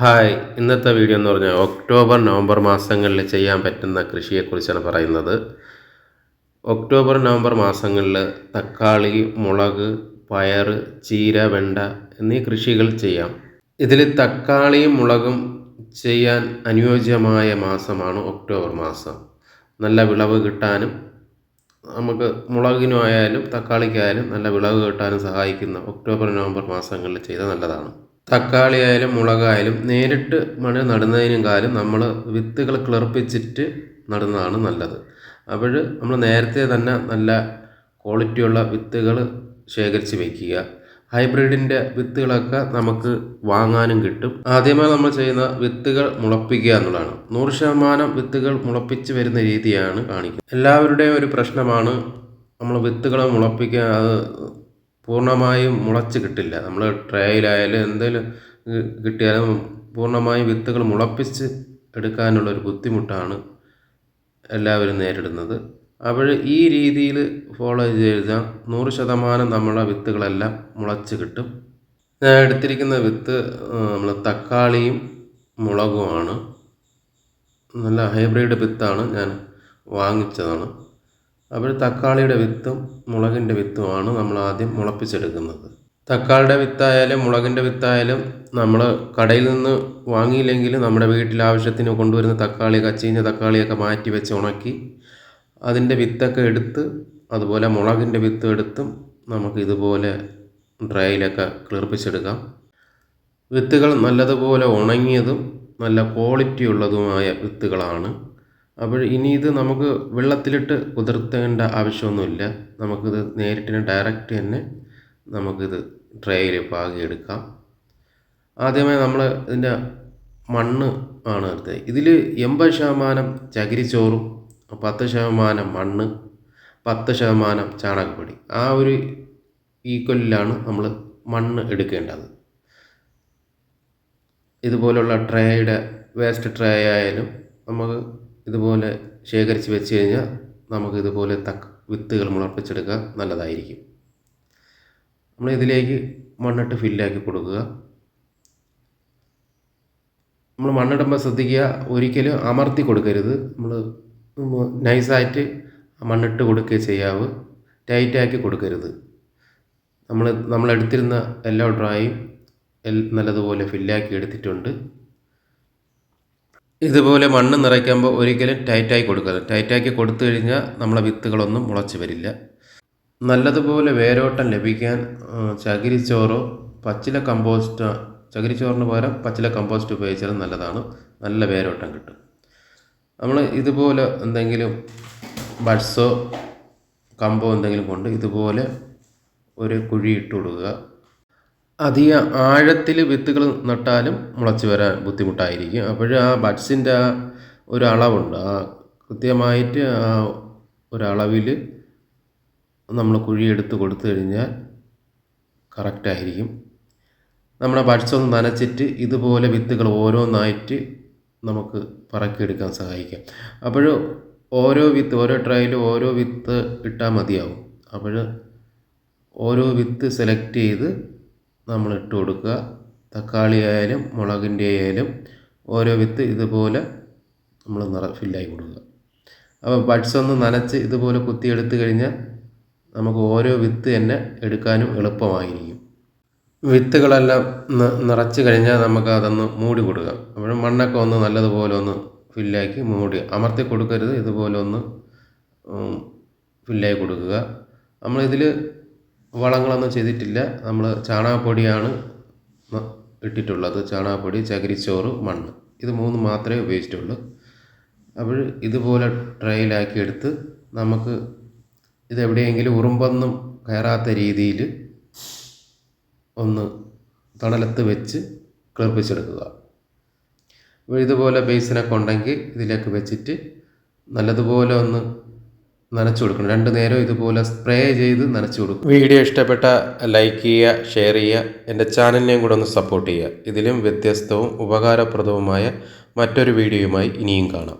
Hi. ഇന്നത്തെ video എന്ന് പറഞ്ഞാൽ ഒക്ടോബർ നവംബർ മാസങ്ങളിൽ ചെയ്യാൻ പറ്റുന്ന കൃഷിയെക്കുറിച്ചാണ് പറയുന്നത്. ഒക്ടോബർ നവംബർ മാസങ്ങളിൽ തക്കാളി മുളക് പയർ ചീര വെണ്ട എന്നീ കൃഷികൾ ചെയ്യാം. ഇതിൽ തക്കാളിയും മുളകും ചെയ്യാൻ അനുയോജ്യമായ മാസമാണ് ഒക്ടോബർ മാസം. നല്ല വിളവ് കിട്ടാനും നമുക്ക് മുളകിനായാലും തക്കാളിക്കായാലും നല്ല വിളവ് കിട്ടാനും സഹായിക്കുന്ന ഒക്ടോബർ നവംബർ മാസങ്ങളിൽ ചെയ്താൽ നല്ലതാണ്. തക്കാളി ആയാലും മുളകായാലും നേരിട്ട് മഴ നടുന്നതിനും നമ്മൾ വിത്തുകൾ കിളർപ്പിച്ചിട്ട് നടുന്നതാണ് നല്ലത്. അപ്പോൾ നമ്മൾ നേരത്തെ തന്നെ നല്ല ക്വാളിറ്റിയുള്ള വിത്തുകൾ ശേഖരിച്ച് വയ്ക്കുക ഹൈബ്രിഡിന്റെ വിത്തുകളൊക്കെ നമുക്ക് വാങ്ങാനും കിട്ടും. ആദ്യമായി നമ്മൾ ചെയ്യുന്ന വിത്തുകൾ മുളപ്പിക്കുക എന്നുള്ളതാണ്. നൂറ് ശതമാനം വിത്തുകൾ മുളപ്പിച്ച് വരുന്ന രീതിയാണ് കാണിക്കുന്നത്. എല്ലാവരുടെയും ഒരു പ്രശ്നമാണ് നമ്മൾ വിത്തുകൾ മുളപ്പിക്കുക. അത് പൂർണമായും മുളച്ച് കിട്ടില്ല. നമ്മൾ ട്രേയിലായാലും എന്തെങ്കിലും കിട്ടിയാലും പൂർണമായും വിത്തുകൾ മുളപ്പിച്ച് എടുക്കാനുള്ള ഒരു ബുദ്ധിമുട്ടാണ് എല്ലാവരും നേരിടുന്നത്. അപ്പോൾ ഈ രീതിയിൽ ഫോളോ ചെയ്താൽ നൂറ് ശതമാനം നമ്മളെ വിത്തുകളെല്ലാം മുളച്ച് കിട്ടും. ഞാൻ എടുത്തിരിക്കുന്ന വിത്ത് നമ്മൾ തക്കാളിയും മുളകുമാണ്. നല്ല ഹൈബ്രിഡ് വിത്താണ് ഞാൻ വാങ്ങിച്ചതാണ്. അപ്പോൾ തക്കാളിയുടെ വിത്തും മുളകിന്റെ വിത്തുമാണ് നമ്മൾ ആദ്യം മുളപ്പിച്ചെടുക്കുന്നത്. തക്കാളിയുടെ വിത്തായാലും മുളകിന്റെ വിത്തായാലും നമ്മൾ കടയിൽ നിന്ന് വാങ്ങിയില്ലെങ്കിൽ നമ്മുടെ വീട്ടിൽ ആവശ്യത്തിന് കൊണ്ടുവരുന്ന തക്കാളി കച്ചീഞ്ഞ തക്കാളിയൊക്കെ മാറ്റി വെച്ച് ഉണക്കി അതിന്റെ വിത്തൊക്കെ എടുത്ത് അതുപോലെ മുളകിന്റെ വിത്ത് എടുത്തും നമുക്ക് ഇതുപോലെ ഡ്രൈയിലൊക്കെ കിളിർപ്പിച്ചെടുക്കാം വിത്തുകൾ നല്ലതുപോലെ ഉണങ്ങിയതും നല്ല ക്വാളിറ്റി ഉള്ളതുമായ വിത്തുകളാണ്. അപ്പോൾ ഇനി ഇത് നമുക്ക് വെള്ളത്തിലിട്ട് കുതിർത്തേണ്ട ആവശ്യമൊന്നുമില്ല. നമുക്കിത് നേരിട്ടിന് ഡയറക്റ്റ് തന്നെ നമുക്കിത് ട്രേയിൽ പാകിയെടുക്കാം. ആദ്യമേ നമ്മൾ ഇതിന്റെ മണ്ണ് ആണ് എടുത്തത്. ഇതിൽ എൺപത് ശതമാനം ചകിരിച്ചോറും പത്ത് ശതമാനം മണ്ണ് പത്ത് ശതമാനം ചാണകപ്പൊടി. ആ ഒരു ഈക്വലിലാണ് നമ്മൾ മണ്ണ് എടുക്കേണ്ടത്. ഇതുപോലുള്ള ട്രേയുടെ വേസ്റ്റ് ട്രേ ആയാലും നമുക്ക് ഇതുപോലെ ശേഖരിച്ച് വെച്ച് കഴിഞ്ഞാൽ നമുക്ക് ഇതുപോലെ തക്ക വിത്തുകൾ മുളപ്പിച്ചെടുക്കാൻ നല്ലതായിരിക്കും. നമ്മൾ ഇതിലേക്ക് മണ്ണിട്ട് ഫില്ലാക്കി കൊടുക്കുക. നമ്മൾ മണ്ണിടുമ്പോൾ ശ്രദ്ധിക്കുക ഒരിക്കലും അമർത്തി കൊടുക്കരുത്. നമ്മൾ നൈസായിട്ട് മണ്ണിട്ട് കൊടുക്കുക ചെയ്യാവ്. ടൈറ്റാക്കി കൊടുക്കരുത്. നമ്മൾ നമ്മളെടുത്തിരുന്ന എല്ലാ ഡ്രായും നല്ലതുപോലെ ഫില്ലാക്കി എടുത്തിട്ടുണ്ട്. ഇതുപോലെ മണ്ണ് നിറയ്ക്കുമ്പോൾ ഒരിക്കലും ടൈറ്റായി കൊടുക്കരുത്. ടൈറ്റാക്കി കൊടുത്തു കഴിഞ്ഞാൽ നമ്മളെ വിത്തുകളൊന്നും മുളച്ച് വരില്ല. നല്ലതുപോലെ വേരോട്ടം ലഭിക്കാൻ ചകിരിച്ചോറോ പച്ചില കമ്പോസ്റ്റ് ചകിരിച്ചോറിന് പകരം പച്ചില കമ്പോസ്റ്റ് ഉപയോഗിച്ചാലും നല്ലതാണ്. നല്ല വേരോട്ടം കിട്ടും. നമ്മൾ ഇതുപോലെ എന്തെങ്കിലും ബഡ്സോ കമ്പോ എന്തെങ്കിലും കൊണ്ട് ഇതുപോലെ ഒരു കുഴി ഇട്ട് കൊടുക്കുക. അധികം ആഴത്തിൽ വിത്തുകൾ നട്ടാലും മുളച്ച് വരാൻ ബുദ്ധിമുട്ടായിരിക്കും. അപ്പോൾ ആ ബഡ്സിന്റെ ആ ഒരു അളവുണ്ട്. ആ കൃത്യമായിട്ട് ആ ഒരളവിൽ നമ്മൾ കുഴിയെടുത്ത് കൊടുത്തു കഴിഞ്ഞാൽ കറക്റ്റായിരിക്കും നമ്മുടെ ബഡ്സ് ഒന്ന് നനച്ചിട്ട് ഇതുപോലെ വിത്തുകൾ ഓരോന്നായിട്ട് നമുക്ക് പറക്കിയെടുക്കാൻ സഹായിക്കാം. അപ്പോൾ ഓരോ വിത്ത് ഓരോ ട്രയലും ഓരോ വിത്ത് ഇട്ടാൽ മതിയാവും. അപ്പോൾ ഓരോ വിത്ത് സെലക്ട് ചെയ്ത് നമ്മൾ ഇട്ട് കൊടുക്കുക. തക്കാളി ആയാലും മുളകിന്റെ ആയാലും ഓരോ വിത്ത് ഇതുപോലെ നമ്മൾ നിറ ഫില്ലായി കൊടുക്കുക. അപ്പോൾ ബഡ്സ് ഒന്ന് നനച്ച് ഇതുപോലെ കുത്തി എടുത്തു കഴിഞ്ഞാൽ നമുക്ക് ഓരോ വിത്ത് തന്നെ എടുക്കാനും എളുപ്പമായിരിക്കും. വിത്തുകളെല്ലാം നിറച്ച് കഴിഞ്ഞാൽ നമുക്ക് അതൊന്ന് മൂടി കൊടുക്കാം അപ്പോൾ മണ്ണൊക്കെ ഒന്ന് നല്ലതുപോലെ ഒന്ന് ഫില്ലാക്കി മൂടി അമർത്തി കൊടുക്കരുത്. ഇതുപോലെ ഒന്ന് ഫില്ലായി കൊടുക്കുക. നമ്മളിതിൽ വളങ്ങളൊന്നും ചെയ്തിട്ടില്ല. നമ്മൾ ചാണകപ്പൊടിയാണ് ഇട്ടിട്ടുള്ളത്. ചാണകപ്പൊടി ചകിരിച്ചോറ് മണ്ണ്. ഇത് മൂന്ന് മാത്രമേ ഉപയോഗിച്ചിട്ടുള്ളൂ. അപ്പോൾ ഇതുപോലെ ട്രയലാക്കി എടുത്ത് നമുക്ക് ഇതെവിടെയെങ്കിലും ഉറുമ്പൊന്നും കയറാത്ത രീതിയിൽ ഒന്ന് തണലത്ത് വെച്ച് കിളിർപ്പിച്ചെടുക്കുക അപ്പോൾ ഇതുപോലെ ബേസിനൊക്കെ ഉണ്ടെങ്കിൽ ഇതിലേക്ക് വെച്ചിട്ട് നല്ലതുപോലെ ഒന്ന് നനച്ചു കൊടുക്കണം. രണ്ട് നേരം ഇതുപോലെ സ്പ്രേ ചെയ്ത് നനച്ചു കൊടുക്കും. വീഡിയോ ഇഷ്ടപ്പെട്ട ലൈക്ക് ചെയ്യുക ഷെയർ ചെയ്യുക എന്റെ ചാനലിനെയും കൂടെ ഒന്ന് സപ്പോർട്ട് ചെയ്യുക. ഇതിലും വ്യത്യസ്തവും ഉപകാരപ്രദവുമായ മറ്റൊരു വീഡിയോയുമായി ഇനിയും കാണാം.